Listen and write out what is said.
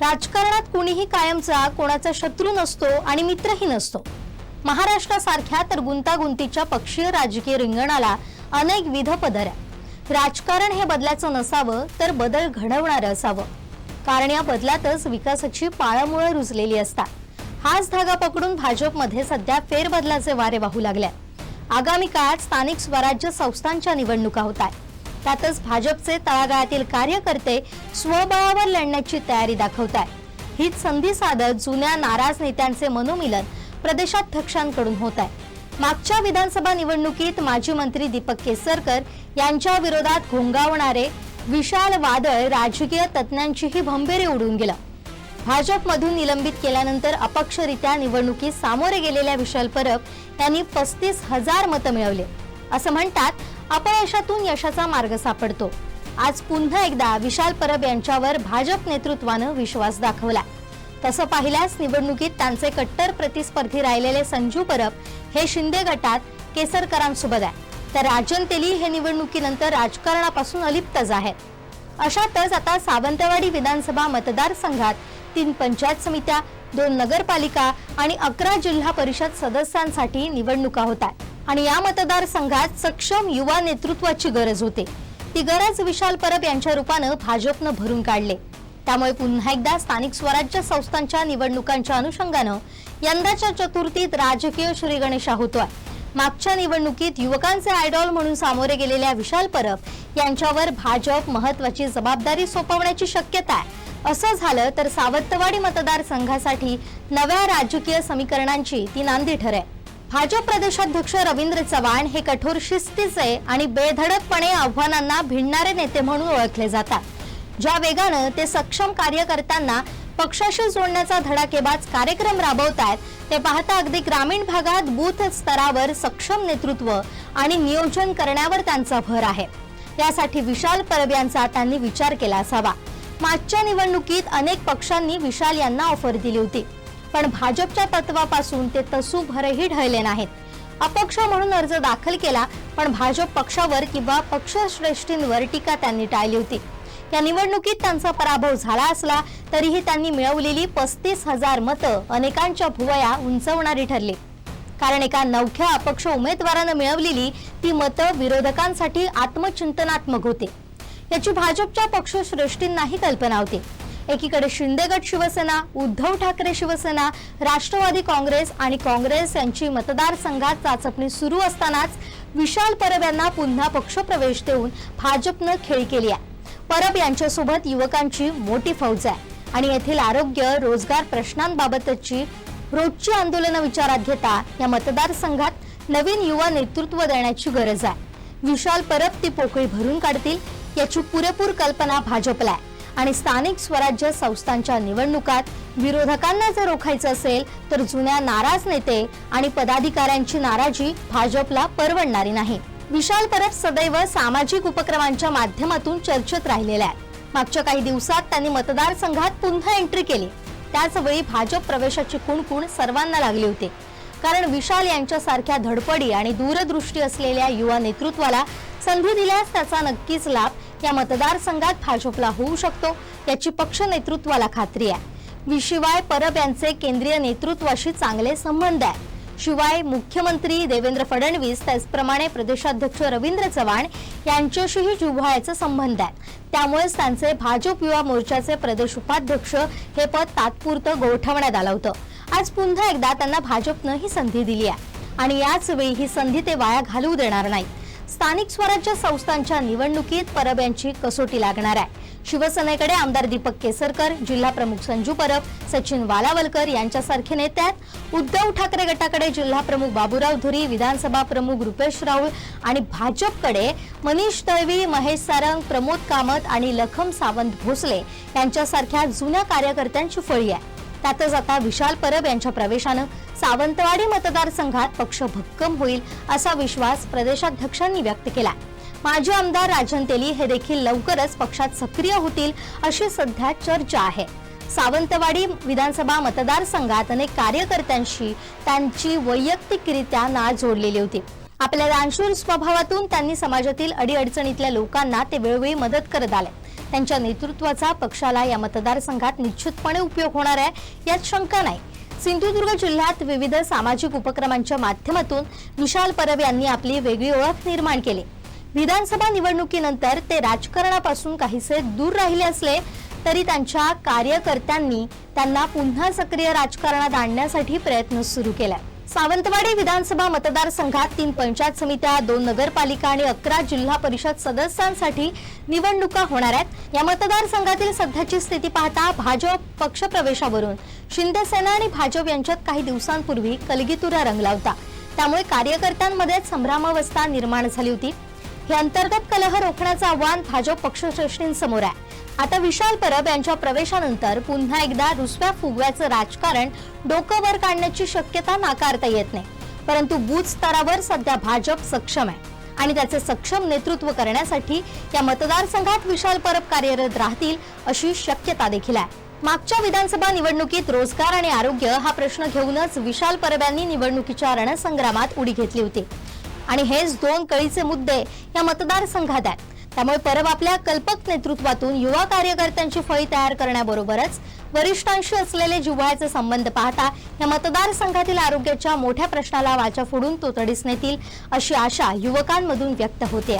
राजकारणात कुणीही कायमचा कोणाचा शत्रू नसतो आणि मित्रही नसतो. महाराष्ट्रासारख्या तर गुंतागुंतीच्या पक्षीय राजकीय रिंगणाला अनेक विध पदर आहे राजकारण हे बदलाचं नसावं तर बदल घडवणारं असावं. कारण या बदलातच विकासाची पाळंमुळं रुजलेली असतात. हाच धागा पकडून भाजपमध्ये सध्या फेरबदलाचे वारे वाहू लागले आगामी काळात स्थानिक स्वराज्य संस्थांच्या निवडणुका होत आहेत. त्यातच भाजपचे तळागाळातील कार्यकर्ते स्वबळावर लढण्याची तयारी दाखवत हीच संधी साधत जुन्या नाराज नेत्यांचे मनोमिलन प्रदेशाध्यक्षांकडून होत आहे. मागच्या विधानसभा निवडणुकीत माजी मंत्री दीपक केसरकर यांच्या विरोधात घोंगावणारे विशाल वादळ राजकीय तज्ज्ञांचीही भंबेरी उडून गेलं. भाजपमधून निलंबित केल्यानंतर अपक्षरित्या निवडणुकीत सामोरे गेलेल्या विशाल परब यांनी पस्तीस हजार मतं मिळवले. असं म्हणतात अपयशातून यशाचा मार्ग सापडतो. आज पुन्हा एकदा विशाल परब यांच्यावर भाजप नेतृत्वानं विश्वास दाखवला. तसं पाहिल्यास निवडणुकीत त्यांचे कट्टर प्रतिस्पर्धी राहिलेले संजू परब हे शिंदे गटात केसरकरांसोबत आहे तर राजन तेली हे निवडणुकीनंतर राजकारणापासून अलिप्तच आहेत. अशातच आता सावंतवाडी विधानसभा मतदारसंघात तीन पंचायत समित्या दोन नगरपालिका आणि अकरा जिल्हा परिषद सदस्यांसाठी निवडणुका होत आहेत. आणि या मतदारसंघात सक्षम युवा नेतृत्वाची गरज होते. ती गरज विशाल परब यांच्या रूपानं भाजपनं भरून काढले. त्यामुळे पुन्हा एकदा स्थानिक स्वराज्य संस्थांच्या निवडणुकांच्या अनुषंगानं यंदाच्या चतुर्थीत राजकीय श्रीगणेशा होतोय मागच्या निवडणुकीत युवकांचे आयडॉल म्हणून सामोरे गेलेल्या विशाल परब यांच्यावर भाजप महत्वाची जबाबदारी सोपवण्याची शक्यता आहे. असं झालं तर सावंतवाडी मतदारसंघासाठी नव्या राजकीय समीकरणांची ती नांदी ठरेल. भाजप प्रदेशाध्यक्ष रवींद्र चव्हाण हे कठोर शिस्तीचे आणि बेधडकपणे आव्हानांना भिडणारे नेते म्हणून ओळखले जातात. ज्या वेगानं ते सक्षम कार्यकर्त्यांना पक्षाशी जोडण्याचा धडाकेबाज कार्यक्रम राबवत आहेत ते पाहता अगदी ग्रामीण भागात बूथ स्तरावर सक्षम नेतृत्व आणि नियोजन करण्यावर त्यांचा भर आहे. यासाठी विशाल परब यांचा त्यांनी विचार केला असावा. मागच्या निवडणुकीत अनेक पक्षांनी विशाल यांना ऑफर दिली होती. पण भाजपच्या तत्वापासून ते तसूभरही ढळले नाहीत. अपक्ष म्हणून अर्ज दाखल केला पण भाजप पक्षावर किंवा पक्षश्रेष्ठींवर टीका त्यांनी टाळली होती. या निवडणुकीत त्यांचा पराभव झाला असला तरीही त्यांनी मिळवलेली पस्तीस हजार मतं अनेकांच्या भुवया उंचवणारी ठरली. कारण एका नवख्या अपक्ष उमेदवारानं मिळवलेली ती मतं विरोधकांसाठी आत्मचिंतनात्मक होती. याची भाजपच्या पक्षश्रेष्ठींनाही कल्पना होती. एकीकडे शिंदे गट शिवसेना उद्धव ठाकरे शिवसेना राष्ट्रवादी काँग्रेस आणि काँग्रेस यांची मतदारसंघात चाचपणी सुरू असतानाच विशाल परब यांना पुन्हा पक्षप्रवेश देऊन भाजपनं खेळी केली आहे. परब यांच्यासोबत युवकांची मोठी फौज आहे आणि येथील आरोग्य रोजगार प्रश्नांबाबतची रोजची आंदोलनं विचारात घेता या मतदारसंघात नवीन युवा नेतृत्व देण्याची गरज आहे. विशाल परब ती पोकळी भरून काढतील याची पुरेपूर कल्पना भाजपला आहे. आणि स्थानिक स्वराज्य संस्थांच्या निवडणुकात विरोधकांना जर रोखायचं असेल तर जुन्या नाराज नेते आणि पदाधिकाऱ्यांची नाराजी भाजपला परवडणारी नाही. विशाल परब सदैव सामाजिक उपक्रमांच्या माध्यमातून चर्चेत राहिलेल्या आहेत. मागच्या काही दिवसात त्यांनी मतदारसंघात पुन्हा एंट्री केली. त्याचवेळी भाजप प्रवेशाची कुणकुण सर्वांना लागली होती. कारण विशाल यांच्यासारख्या धडपडी आणि दूरदृष्टी असलेल्या युवा नेतृत्वाला संधी दिल्यास त्याचा नक्कीच लाभ या मतदारसंघात भाजपला होऊ शकतो याची पक्ष नेतृत्वाला खात्री आहे. शिवाय परब यांचे केंद्रीय नेतृत्वाशी चांगले संबंध आहे. शिवाय मुख्यमंत्री देवेंद्र फडणवीस त्याचप्रमाणे प्रदेशाध्यक्ष रवींद्र चव्हाण यांच्याशीही जिव्हाळ्याचा संबंध आहे. त्यामुळेच त्यांचे भाजप युवा मोर्चाचे प्रदेश उपाध्यक्ष हे पद तात्पुरतं गोठवण्यात आलं होतं. आज पुन्हा एकदा त्यांना भाजपनं ही संधी दिली आहे. आणि याच वेळी ही संधी ते वाया घालवू देणार नाहीत. स्थानिक स्वराज्य संस्थांच्या निवडणुकीत परब यांची कसोटी लागणार आहे. शिवसेनेकडे आमदार दीपक केसरकर जिल्हा प्रमुख संजू परब सचिन वालावलकर यांच्यासारखे नेते आहेत. उद्धव ठाकरे गटाकडे जिल्हा प्रमुख बाबूराव धुरी विधानसभा प्रमुख रुपेश राऊळ आणि भाजपकडे मनीष दळवी महेश सारंग प्रमोद कामत आणि लखम सावंत भोसले यांच्यासारख्या जुन्या कार्यकर्त्यांची फळी आहे. त्यातच आता विशाल परब यांच्या प्रवेशानं सावंतवाडी मतदारसंघात पक्ष भक्कम होईल असा विश्वास प्रदेशाध्यक्षांनी व्यक्त केला माजी आमदार राजन तेली हे देखील लवकरच पक्षात सक्रिय होतील अशी सध्या चर्चा आहे. सावंतवाडी विधानसभा मतदारसंघात अनेक कार्यकर्त्यांशी त्यांची वैयक्तिकरित्या नाळ जोडलेली होती. आपल्या दानशूर स्वभावातून त्यांनी समाजातील अडीअडचणीतल्या लोकांना ते वेळोवेळी मदत करत आले. त्यांच्या नेतृत्वाचा पक्षाला या मतदारसंघात निश्चितपणे उपयोग होणार आहे यात शंका नाही. सिंधुदुर्ग जिल्ह्यात विविध सामाजिक उपक्रमांच्या माध्यमातून विशाल परब यांनी आपली वेगळी ओळख निर्माण केली. विधानसभा निवडणुकीनंतर ते राजकारणापासून काहीसे दूर राहिले असले तरी त्यांच्या कार्यकर्त्यांनी त्यांना पुन्हा सक्रिय राजकारणात आणण्यासाठी प्रयत्न सुरू केला. सावंतवाडी विधानसभा मतदारसंघात तीन पंचायत समित्या दोन नगरपालिका आणि अकरा जिल्हा परिषद सदस्यांसाठी निवडणुका होणार आहेत. या मतदारसंघातील सध्याची स्थिती पाहता भाजप पक्षप्रवेशावरून शिंदेसेना आणि भाजप यांच्यात काही दिवसांपूर्वी कलगीतुरा रंगला होता त्यामुळे कार्यकर्त्यांमध्ये संभ्रमावस्था निर्माण झाली होती. हे अंतर्गत कलह रोखण्याचं आव्हान भाजप पक्षश्रेष्ठींसमोर आहे. आता विशाल परब यांच्या प्रवेशानंतर पुन्हा एकदा रुसव्या फुगव्याचं राजकारण डोकं वर काढण्याची शक्यता नाकारता येत नाही. परंतु बूथ स्तरावर सध्या भाजप सक्षम आहे. आणि त्याचे सक्षम नेतृत्व करण्यासाठी या मतदारसंघात विशाल परब कार्यरत राहतील अशी शक्यता देखील आहे. मागच्या विधानसभा निवडणुकीत रोजगार आणि आरोग्य हा प्रश्न घेऊनच विशाल परब यांनी निवडणुकीच्या रणसंग्रामात उडी घेतली होती. आणि हेच दोन कळीचे मुद्दे या मतदारसंघात आहेत. त्यामुळे परब आपल्या कल्पक नेतृत्वातून युवा कार्यकर्त्यांची फळी तयार करण्याबरोबरच वरिष्ठांशी असलेले जिव्हाळ्याचे संबंध पाहता या मतदारसंघातील आरोग्याच्या मोठ्या प्रश्नाला वाचा फोडून तो तडीस नेतील अशी आशा युवकांमधून व्यक्त होते.